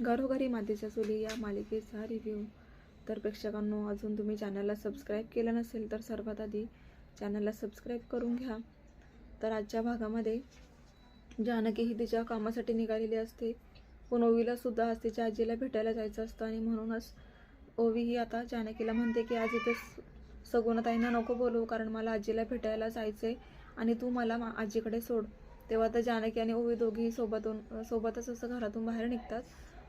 घरोघरी मातीच्या चुली या मालिकेचा रिव्ह्यू तर प्रेक्षकांनो अजून तुम्ही चॅनलला सबस्क्राईब केलं नसेल तर सर्वात आधी चॅनलला सबस्क्राईब करून घ्या. तर आजच्या भागामध्ये जानकी ही तिच्या कामासाठी निघालेली असते. पण ओवीला सुद्धा आज तिच्या आजीला भेटायला जायचं असतं आणि म्हणूनच ओवी ही आता जानकीला म्हणते की आज इथे स- नको बोलवू कारण मला आजीला भेटायला जायचं आहे आणि तू मला मा- आजीकडे सोड. तेव्हा तर जानकी आणि ओवी दोघीही सोबतून सोबतच असं घरातून बाहेर निघतात.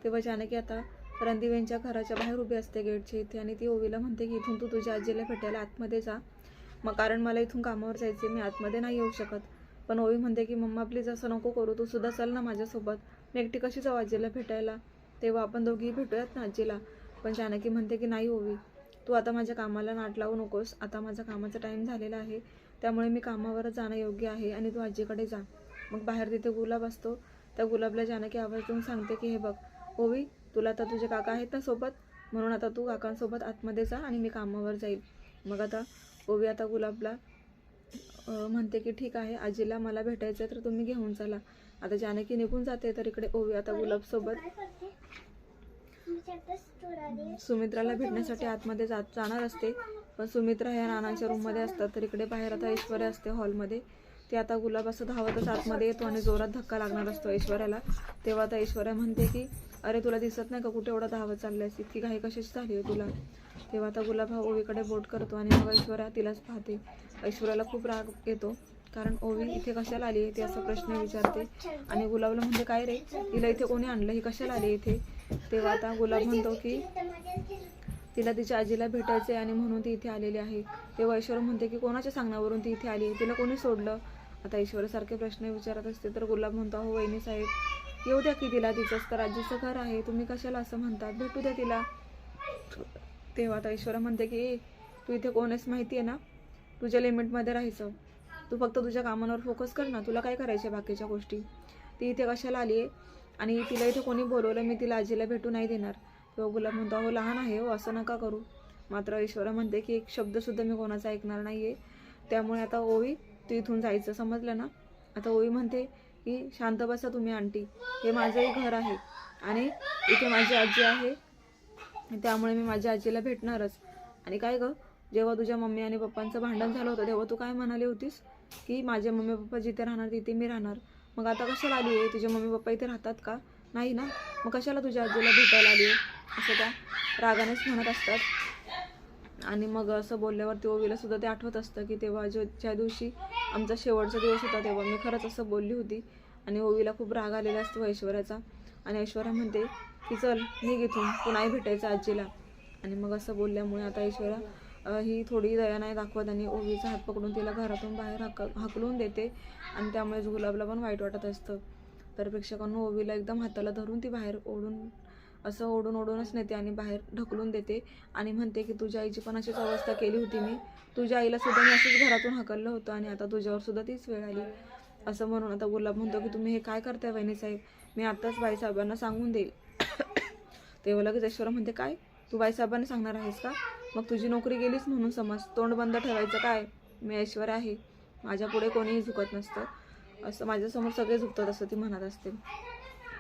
तेव्हा जानकी आता रणदिवेंच्या घराच्या बाहेर उभी असते गेटच्या इथे आणि ती ओवीला म्हणते की इथून तू तुझ्या आजीला भेटायला आतमध्ये जा. मग कारण मला इथून कामावर जायचे मी आतमध्ये नाही येऊ शकत. पण ओवी म्हणते की मम्मा प्लीज असं नको करू तू सुद्धा चल ना माझ्यासोबत. मी एकटी कशी जाऊ आजीला भेटायला? तेव्हा आपण दोघीही भेटूयात ना आजीला. पण जानकी म्हणते की नाही ओवी तू आता माझ्या कामाला नाट लावू नकोस. आता माझा कामाचा टाईम झालेला आहे. त्यामुळे मी कामावरच जाणं योग्य आहे आणि तू आजीकडे जा. मग बाहेर तिथे गुलाब असतो. त्या गुलाबला जानकी आवाज देऊन सांगते की हे बघ ओवी तुला आता तुझे काका आहेत ना सोबत? म्हणून आता तू काकांसोबत आतमध्ये जा आणि मी कामावर जाईल. मग आता ओवी आता गुलाबला म्हणते की ठीक आहे आजीला मला भेटायचं आहे तर तुम्ही घेऊन चला. आता जानकी निघून जाते तर इकडे ओवी आता गुलाबसोबत सुमित्राला भेटण्यासाठी आतमध्ये जात जाणार असते. पण सुमित्रा ह्या नानांच्या रूममध्ये असतात तर इकडे बाहेर आता ऐश्वर्या असते हॉलमध्ये. ते आता गुलाब असं धावतच आतमध्ये येतो आणि जोरात धक्का लागणार असतो ऐश्वर्याला. तेव्हा आता ऐश्वर्या म्हणते की अरे तुला दिसत नाही का कुठे एवढा धावत चालल्यास? इतकी घाई कशाची झाली आहे तुला? तेव्हा आता गुलाब हा ओवीकडे बोट करतो आणि मग ऐश्वर्या तिलाच पाहते. ऐश्वर्याला खूप राग येतो. कारण ओवी इथे कशाला आली आहे ते असा प्रश्न विचारते. आणि गुलाबला म्हणजे काय रे? तिला इथे कोणी आणलं? ही कशाला आली इथे? तेव्हा आता गुलाब म्हणतो की तिला तिच्या आजीला भेटायचे आणि म्हणून ती इथे आलेली आहे. तेव्हा ऐश्वर म्हणते की कोणाच्या सांगण्यावरून ती इथे आली? तिला कोणी सोडलं? आता ऐश्वर्यासारखे प्रश्न विचारत असते तर गुलाब म्हणतो हो वहिनी साहेब येऊ द्या की तिला तिचंच तर आजीचं घर आहे. तुम्ही कशाला असं म्हणतात? भेटू द्या तिला. तेव्हा आता ईश्वर म्हणते की "ए, तू इथे कोण आहेस माहिती आहे ना? तुझ्या लिमिटमध्ये राहायचं. तू फक्त तुझ्या कामांवर फोकस कर ना. तुला काय करायचे बाकीच्या गोष्टी? ती इथे कशाला आली आहे? आणि तिला इथे कोणी बोलवलं मी तिला आजीला भेटू नाही देणार. तेव्हा गुलाब म्हणतो अहो लहान आहे हो असं नका करू. मात्र ईश्वर म्हणते की एक शब्दसुद्धा मी कोणाचा ऐकणार नाही आहे त्यामुळे आता ओवी तू इथून जायचं समजलं ना? आता ओवी म्हणते की शांत बसा तुम्ही आंटी. हे माझंही घर आहे आणि इथे माझी आजी आहे. त्यामुळे मी माझ्या आजीला भेटणारच. आणि काय गं जेव्हा तुझ्या मम्मी आणि पप्पांचं भांडण झालं होतं तेव्हा तू काय म्हणाली होतीस? की माझे मम्मी पप्पा जिथे राहणार तिथे मी राहणार. मग आता कशाला आली आहे? तुझे मम्मी पप्पा इथे राहतात का? नाही ना? मग कशाला तुझ्या आजीला भेटायला आली आहे? असं त्या रागानेच म्हणत असतात. आणि मग असं बोलल्यावरती ओवीला सुद्धा ते आठवत असतं की तेव्हा जो ज्या दिवशी आमचा शेवटचा दिवस होता तेव्हा मी खरंच असं बोलली होती. आणि ओवीला खूप राग आलेला असतो ऐश्वर्याचा. आणि ऐश्वर्या म्हणते की चल निघ इथून तू नाही भेटायचं आजीला. आणि मग असं बोलल्यामुळे आता ऐश्वर्या ही थोडी दया नाही दाखवत आणि ओवीचा हात पकडून तिला घरातून बाहेर हक हकलून देते. आणि त्यामुळेच गुलाबला पण वाईट वाटत असतं. तर प्रेक्षकांना ओवीला एकदम हाताला धरून ती बाहेर ओढून असं ओढून ओढूनच नेते आणि बाहेर ढकलून देते. आणि म्हणते की तुझ्या आईची पण अशीच अवस्था केली होती मी. तुझ्या आईला सुद्धा मी असंच घरातून हकललं होतं आणि आता तुझ्यावर सुद्धा तीच वेळ आली. असं म्हणून आता गुलाब म्हणतो की तुम्ही हे काय करताय वहिनी साहेब? मी आत्ताच बाईसाहेबांना सांगून देईल. तेव्हा लगेच ऐश्वर म्हणते काय? तू बाईसाहेबांना सांगणार आहेस का? मग तुझी नोकरी गेलीच म्हणून समज. तोंड बंद ठेवायचं काय? मी ऐश्वर आहे. माझ्या पुढे कोणीही झुकत नसतं. असं माझ्यासमोर सगळे झुकतात असं ती म्हणत असते.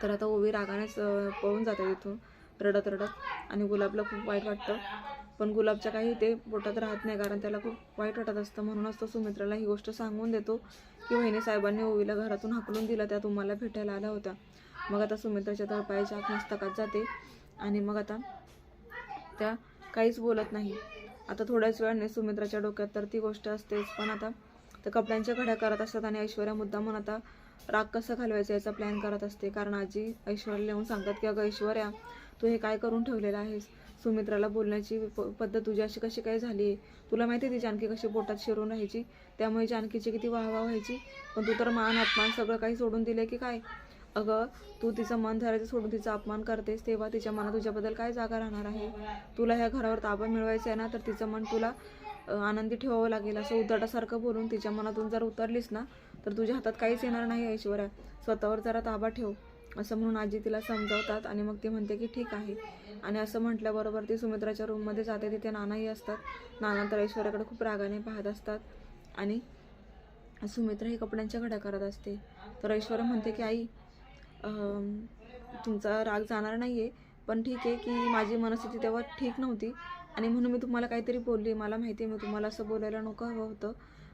तर आता ओवी रागानेच पळून जाते तिथून रडत रडत. आणि गुलाबला खूप वाईट वाटतं. पण गुलाबच्या काही ते पोटात राहत नाही कारण त्याला खूप वाईट वाटत असतं. म्हणूनच तो सुमित्राला ही गोष्ट सांगून देतो की वहिनी साहेबांनी ओवीला घरातून हाकलून दिला त्या तुम्हाला भेटायला आल्या होत्या. मग आता सुमित्राच्या तळपायाच्या आत मस्तकात जाते. आणि मग आता त्या काहीच बोलत नाही. आता थोड्याच वेळाने सुमित्राच्या डोक्यात तर ती गोष्ट असतेच. पण आता त्या कपड्यांच्या घड्या करत असतात आणि ऐश्वर्या मुद्दामून आता राग कसं घालवायचा याचा प्लॅन करत असते. कारण आजी ऐश्वर्याला येऊन सांगतात की अगं ऐश्वर्या तू हे काय करून ठेवलेलं आहेस? सुमित्राला बोलण्याची प- पद्धत तुझी अशी कशी काय झाली? आहे तुला माहिती आहे ती जानकी कशी पोटात शिरून राहायची? त्यामुळे जानकीची किती वाहवा व्हायची? पण तू तर मान अपमान सगळं काही सोडून दिले की काय? अगं तू तिचं मन धरायचं सोडून तिचा अपमान करतेस तेव्हा तिच्या मनात तुझ्याबद्दल काय जागा राहणार आहे? तुला ह्या घरावर ताबा मिळवायचा आहे ना तर तिचं मन तुला आनंदी ठेवावं लागेल. असं उद्धटासारखं बोलून तिच्या मनातून जर उतरलीस ना तर तुझ्या हातात काहीच येणार नाही ऐश्वर्या. स्वतःवर जरा ताबा ठेव. असं म्हणून आजी तिला समजावतात आणि मग ती म्हणते की ठीक आहे. आणि असं म्हटल्याबरोबर ती सुमित्राच्या रूममध्ये जाते. तिथे नानाही असतात. नाना तर ऐश्वर्याकडे खूप रागाने पाहत असतात. आणि सुमित्रा ही कपड्यांच्या घड्या करत असते. तर ऐश्वर्या म्हणते की आई तुमचा राग जाणार नाही आहे पण ठीक आहे की माझी मनस्थिती तेव्हा ठीक नव्हती. आणि म्हणून मी तुम्हाला काहीतरी बोलली. मला माहिती आहे मी तुम्हाला असं बोलायला नको हवं होतं.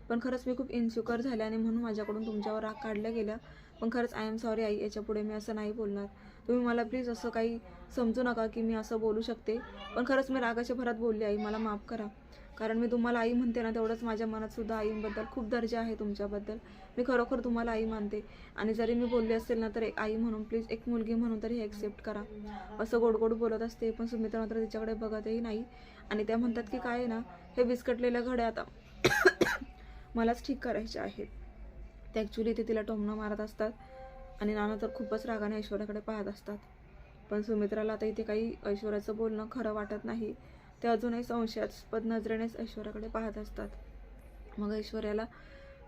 पण खरंच मी खूप इन्सिक्युअर झाले आणि म्हणून माझ्याकडून तुमच्यावर राग काढल्या गेल्या पण खरंच आय एम सॉरी आई याच्यापुढे मी असं नाही बोलणार. तुम्ही मला प्लीज असं काही समजू नका की मी असं बोलू शकते. पण खरंच मी रागाच्या भरात बोलली आई मला माफ करा. कारण मी तुम्हाला आई म्हणते ना तेवढंच माझ्या मनात सुद्धा आईबद्दल खूप दर्जा आहे तुमच्याबद्दल. मी खरोखर तुम्हाला आई मानते. आणि जरी मी बोलले असेल ना तर एक आई म्हणून प्लीज एक मुलगी म्हणून तरी हे ॲक्सेप्ट करा. असं गोड गोड बोलत असते पण सुमित्रा मात्र तिच्याकडे बघतही नाही. आणि त्या म्हणतात की काय आहे ना हे विस्कटलेलं घड्या आता. मलाच ठीक करायचे आहेत. ते ॲक्च्युली ते तिला टोमणं मारत असतात आणि नाना तर खूपच रागाने ऐश्वर्याकडे पाहत असतात. पण सुमित्राला आता इथे काही ऐश्वर्याचं बोलणं खरं वाटत नाही. ते अजूनही संशयास्पद नजरेनेच ऐश्वर्याकडे पाहत असतात. मग ऐश्वर्याला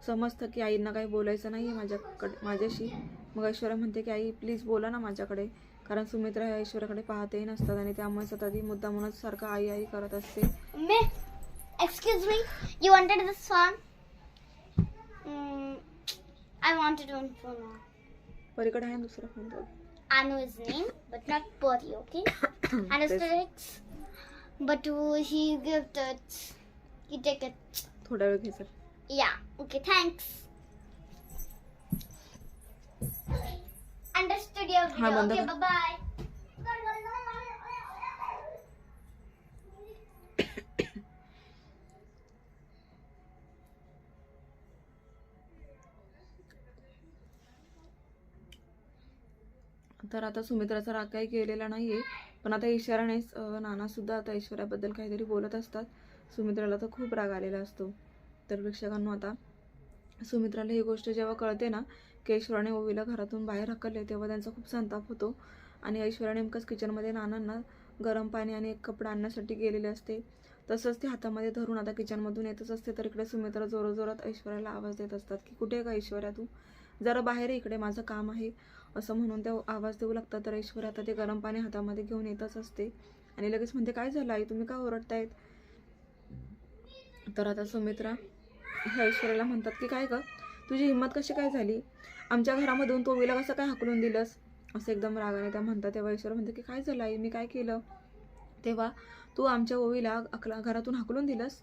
समजतं की आईंना काही बोलायचं नाही आहे माझ्याकडे माझ्याशी. मग ऐश्वर्या म्हणते की आई प्लीज बोला ना माझ्याकडे. कारण सुमित्रा ह्या ऐश्वर्याकडे पाहतही नसतात आणि त्यामुळे सतत ती म्हणून सारखं आई आई करत असते. Me, excuse me, you wanted this one? Mm, I wanted one for now. परीकडे आहे दुसरा फोन बघ I know his name, but not Pori, okay? and lyrics, but uh, he gives it. You take it. थोडा वेळ घे Yeah, okay, thanks. Understood your हाँ, video. Okay, bye bye. तर आता सुमित्राचा राग काही केलेला नाही आहे पण आता इशारानेच नानासुद्धा आता ऐश्वर्याबद्दल काहीतरी बोलत असतात. सुमित्राला तर खूप राग आलेला असतो. तर प्रेक्षकांनो आता सुमित्राला ही गोष्ट जेव्हा कळते ना की ऐश्वराने ओवीला घरातून बाहेर हकलले तेव्हा त्यांचा खूप संताप होतो. आणि ऐश्वर्या नेमकंच किचनमध्ये नानांना गरम पाणी आणि एक कपडा आणण्यासाठी गेलेले असते. तसंच ते हातामध्ये धरून आता किचनमधून येतच असते. तर इकडे सुमित्रा जोराजोरात ऐश्वर्याला आवाज देत असतात की कुठे आहे का ऐश्वर्या तू? जरा बाहेर इकडे माझं काम आहे. असं म्हणून त्या आवाज देऊ लागतात. तर ऐश्वर्या आता ते गरम पाणी हातामध्ये घेऊन येतच असते. आणि लगेच म्हणते काय झालं आई? तुम्ही का ओरडतायत? तर आता सुमित्रा ह्या ऐश्वर्याला म्हणतात की काय ग? तुझी हिंमत कशी काय झाली? आमच्या घरामधून तो विला कसं काय हाकलून दिलंस? असं एकदम रागाने त्या म्हणतात. तेव्हा ऐश्वर्या म्हणते की काय झालं आई? मी काय केलं? तेव्हा तू आमच्या ओवीला अकला घरातून हाकलून दिलंस?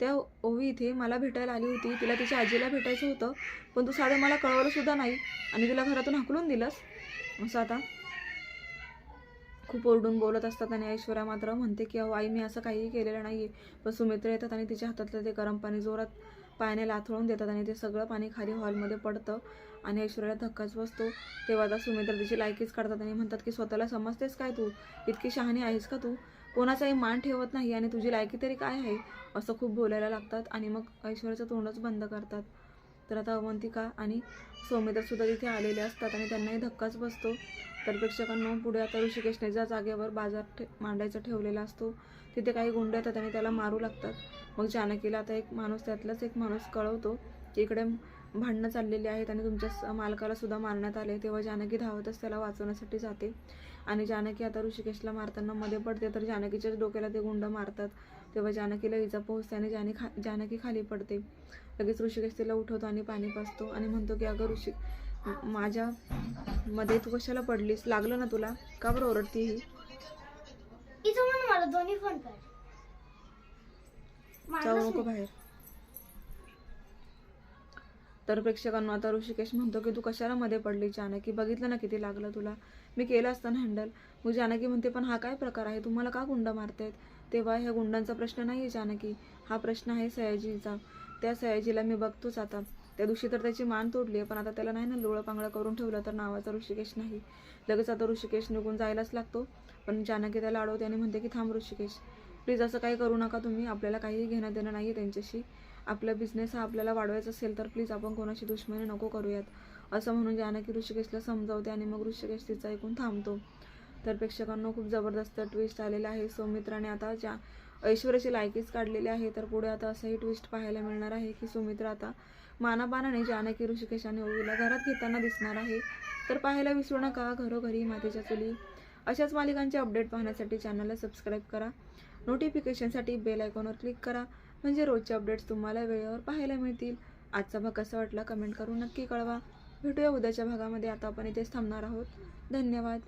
त्या ओवी इथे मला भेटायला आली होती. तिला तिच्या आजीला भेटायचं होतं. पण तू साधं मला कळवलंसुद्धा नाही. आणि तिला घरातून हाकलून दिलंस. असं आता खूप ओरडून बोलत असतात आणि ऐश्वर्या मात्र म्हणते की अहो आई मी असं काहीही केलेलं नाही आहे पण सुमित्र येतात आणि तिच्या हातातलं ते गरम पाणी जोरात पायाने लाथळून देतात आणि ते सगळं पाणी खाली हॉलमध्ये पडतं आणि ऐश्वर्याला धक्काच बसतो. तेव्हा आता सुमित्र तिची लायकीच काढतात आणि म्हणतात की स्वतःला समजतेस काय तू? इतकी शहाणी आहेस का तू? कोणाचाही मान ठेवत नाही आणि तुझी लायकी तरी काय आहे? असं खूप बोलायला लागतात आणि मग ऐश्वर्याचं तोंडच बंद करतात. तर आता अवंतिका आणि सौमित्रसुद्धा तिथे आलेले असतात आणि त्यांनाही धक्काच बसतो. तर प्रेक्षकांना पुढे आता ऋषिकेशने ज्या जागेवर बाजार ठे मांडायचा ठेवलेला असतो. तिथे काही गुंड येतात आणि त्याला मारू लागतात. मग जानकीला आता एक माणूस त्यातलाच एक माणूस कळवतो की इकडे भांडणं चाललेली आहेत आणि तुमच्या मालकाला सुद्धा मारण्यात आले तेव्हा जानकी धावतच त्याला वाचवण्यासाठी जाते. आणि जानकी आता ऋषिकेशला मारताना मध्ये पडते तर जानकीच्याच डोक्याला ते गुंड मारतात. तेव्हा जानकीला इजा पोहोचते आणि जानी खा जानकी खाली पडते. लगेच ऋषिकेश तिला उठवतो आणि पाणी पाजतो आणि म्हणतो की अगं ऋषी माझ्या मध्ये तू कशाला पडलीस? लागलं ना तुला? का बरं ओरडती ही? जाऊ नको. बाहेर. तर प्रेक्षकांना आता ऋषिकेश म्हणतो की तू कशाला मध्ये पडली जानकी? बघितलं ना किती लागलं तुला? मी केलं असतं ना हँडल मग जानकी म्हणते पण हा काय प्रकार आहे? तुम्हाला का गुंड मारतायत? तेव्हा ह्या गुंडांचा प्रश्न नाही आहे जानकी. हा प्रश्न आहे सयाजीचा. त्या सयाजीला मी बघतोच आता. त्या दिवशी तर त्याची मान तोडली आहे पण आता त्याला नाही ना लोळं पांगळं करून ठेवलं तर नावाचा ऋषिकेश नाही. लगेच आता ऋषिकेश निघून जायलाच लागतो. पण जानकी त्याला अडवते आणि म्हणते की थांब ऋषिकेश. प्लीज असं काही करू नका तुम्ही. आपल्याला काहीही घेणं देणं नाही आहे त्यांच्याशी. आपला बिझनेस हा आपल्याला वाढवायचा असेल तर प्लीज आपण कोणाशी दुश्मनी नको करूयात. असं म्हणून जानकी ऋषिकेशला समजावते आणि मग ऋषिकेश तिचं ऐकून थांबतो. तर प्रेक्षकांना खूप जबरदस्त ट्विस्ट आलेला आहे. सौमित्राने आता ज्या ऐश्वर्याची लायकीच काढलेली आहे तर पुढे आता असंही ट्विस्ट पाहायला मिळणार आहे की सुमित्रा आता मानापानाने जानकी ऋषिकेश आणि ओवीला घरात घेताना दिसणार आहे. तर पाहायला विसरू नका घरोघरी मातीच्या चुली. अशाच मालिकांचे अपडेट पाहण्यासाठी चॅनलला सबस्क्राईब करा. नोटिफिकेशनसाठी बेल आयकॉनवर क्लिक करा. म्हणजे रोजचे अपडेट्स तुम्हाला वेळेवर पाहायला मिळतील. आजचा भाग कसा वाटला कमेंट करून नक्की कळवा. भेटूया उद्याच्या भागामध्ये. आता आपण इथेच थांबणार आहोत. धन्यवाद.